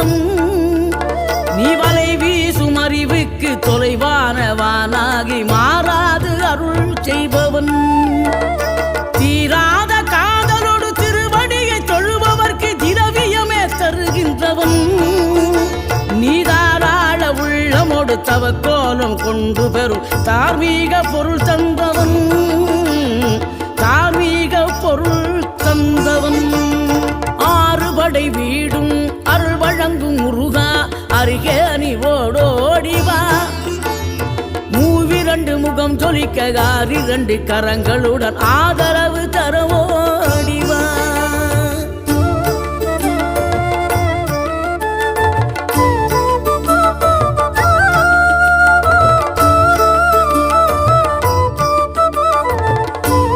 வாழும் நீ வலை வீசும் அறிவுக்கு தொலைவானவானாகி மாறாது அருள் செய்பவன். தீராத காதலோடு திருவடியை தொழுபவர்க்கு திரவியமே தருகின்றவன். நீதாராள உள்ளமோடு தவக்கோலம் கொண்டு பெறும் தார்மீக பொருள் தந்தம் அருகே நீ ஓடோடிவா மூவிரண்டு முகம் ஜொலிக்க இரண்டு கரங்களுடன் ஆதரவு